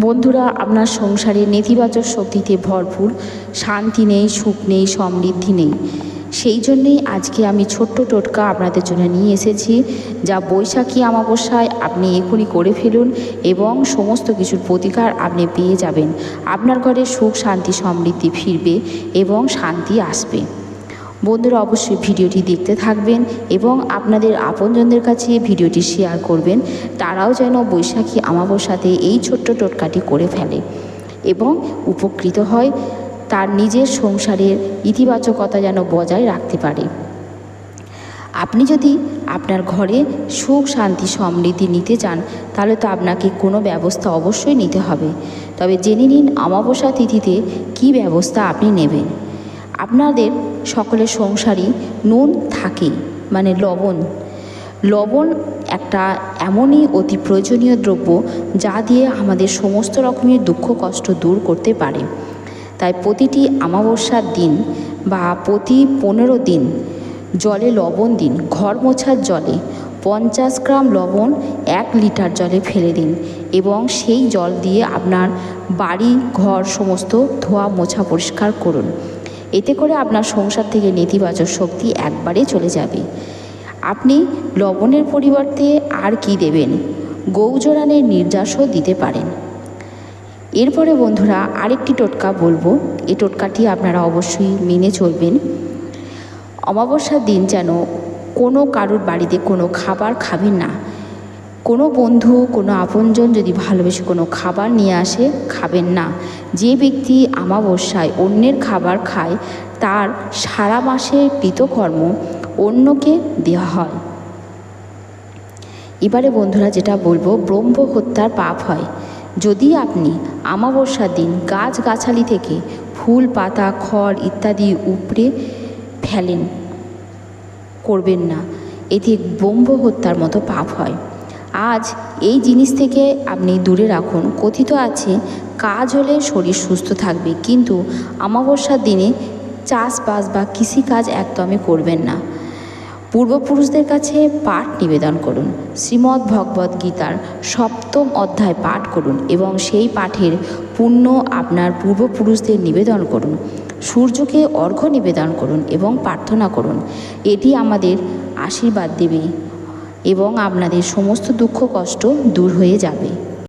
বন্ধুরা, আপনার সংসারে নেতিবাচক শক্তিতে ভরপুর, শান্তি নেই, সুখ নেই, সমৃদ্ধি নেই। সেই জন্যেই আজকে আমি ছোট্ট টোটকা আপনাদের জন্য নিয়ে এসেছি, যা বৈশাখী অমাবস্যায় আপনি এখনই করে ফেলুন এবং সমস্ত কিছুর প্রতিকার আপনি পেয়ে যাবেন। আপনার ঘরে সুখ, শান্তি, সমৃদ্ধি ফিরবে এবং শান্তি আসবে। বন্ধুরা অবশ্যই ভিডিওটি দেখতে থাকবেন এবং আপনাদের আপনজনদের কাছে ভিডিওটি শেয়ার করবেন। তারাও যেন বৈশাখী আমাবস্যাতে এই ছোট্ট টোটকাটি করে ফেলে এবং উপকৃত হয় তার নিজের সংসারের ইতিবাচকতা যেন বজায় রাখতে পারে। আপনি যদি আপনার ঘরে সুখ, শান্তি, সমৃদ্ধি নিতে চান, তাহলে তো আপনাকে কোনো ব্যবস্থা অবশ্যই নিতে হবে। তবে জেনে নিন অমাবস্যা তিথিতে কী ব্যবস্থা আপনি নেবেন। আপনাদের সকলের সংসারই নুন থাকে মানে লবণ। লবণ একটা এমনই অতি প্রয়োজনীয় দ্রব্য যা দিয়ে আমাদের সমস্ত রকমের দুঃখ কষ্ট দূর করতে পারে। তাই প্রতিটি আমাবস্যার দিন বা প্রতি পনেরো দিন জলে লবণ দিন, ঘর মোছার জলে পঞ্চাশ গ্রাম লবণ এক লিটার জলে ফেলে দিন এবং সেই জল দিয়ে আপনার বাড়ি, ঘর, সমস্ত ধোয়া মোছা পরিষ্কার করুন। এতে করে আপনার সংসার থেকে নেতিবাচক শক্তি একবারে চলে যাবে। আপনি লবণের পরিবর্তে আর কি দেবেন? গৌজোরানের নির্যাসও দিতে পারেন। এরপরে বন্ধুরা, আরেকটি টোটকা বলব। এই টোটকাটি আপনারা অবশ্যই মেনে চলবেন। অমাবস্যার দিন যেন কোনো কারুর বাড়িতে কোনো খাবার খাবেন না। কোনো বন্ধু, কোনো আপনজন যদি ভালোবেসে কোনো খাবার নিয়ে আসে, খাবেন না। যে ব্যক্তি আমাবস্যায় অন্যের খাবার খায়, তার সারা মাসের কৃতকর্ম অন্যকে দেওয়া হয়। এবারে বন্ধুরা যেটা বলব, ব্রহ্ম হত্যার পাপ হয়। যদি আপনি আমাবস্যার দিন গাছগাছালি থেকে ফুল, পাতা, খড় ইত্যাদি উপড়ে ফেলেন, করবেন না। এতে ব্রহ্ম হত্যার মতো পাপ হয়। আজ এই জিনিস থেকে আপনি দূরে রাখুন। কথিত আছে, কাজ হলে শরীর সুস্থ থাকবে, কিন্তু অমাবস্যার দিনে চাষবাস বা কৃষিকাজ একদমই করবেন না। পূর্বপুরুষদের কাছে পাঠ নিবেদন করুন। শ্রীমদ্ ভগবদ্ গীতার সপ্তম অধ্যায় পাঠ করুন এবং সেই পাঠের পুণ্য আপনার পূর্বপুরুষদের নিবেদন করুন। সূর্যকে অর্ঘ্য নিবেদন করুন এবং প্রার্থনা করুন। এটি আমাদের আশীর্বাদ দেবে। এবং আপনাদের সমস্ত দুঃখ কষ্ট দূর হয়ে যাবে।